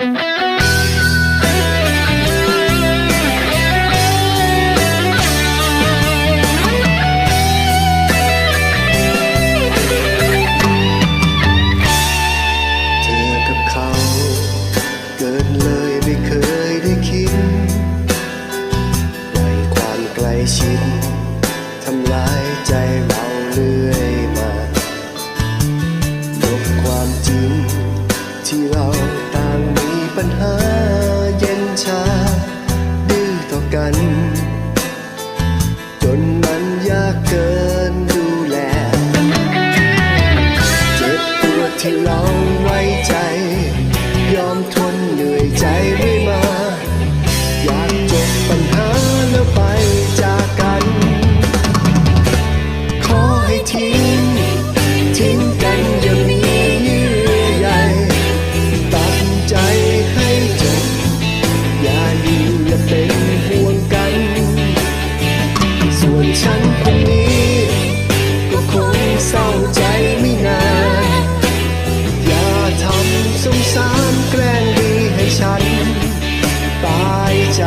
ชิดทำลายใจ ใจ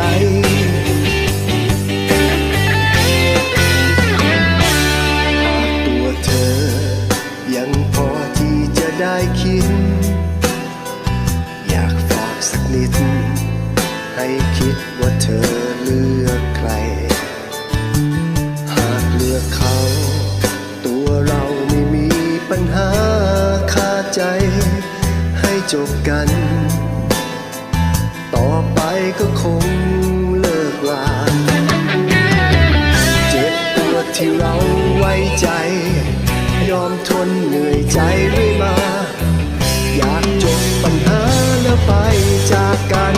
ตัวเธอ ยังพอที่จะได้คิด อยากฝากสักนิด ให้คิดว่าเธอเลือกใคร หากเลือกเขา ตัวเราไม่มีปัญหาคาใจ ให้จบกัน ก็คงเลิกลา เจ็บปวดที่เราไว้ใจ ยอมทนเหนื่อยใจเรื่อยมา อยากจบปัญหาแล้วไปจากกัน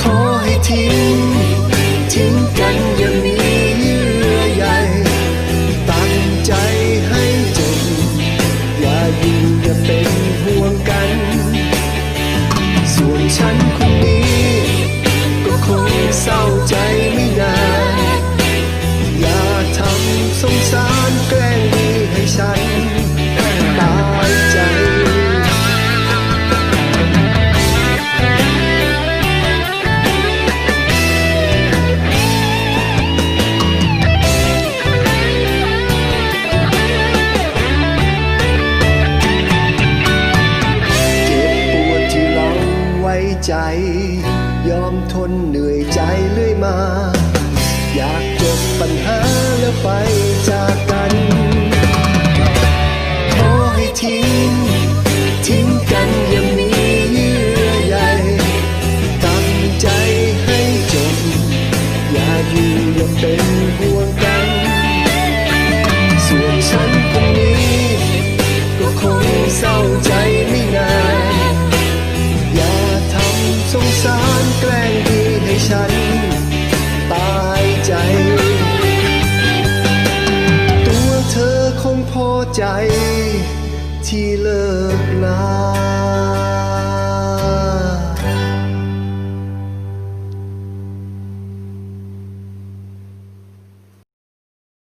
ขอให้ทิ้ง ทิ้งกันอย่าง นเหนื่อยใจเรื่อยมา อยากจบปัญหาแล้วไปจากกันขอให้ทิ้ง แกล้งดีให้ฉัน ตายใจ ตัวเธอคงพอใจ ที่เลิกลา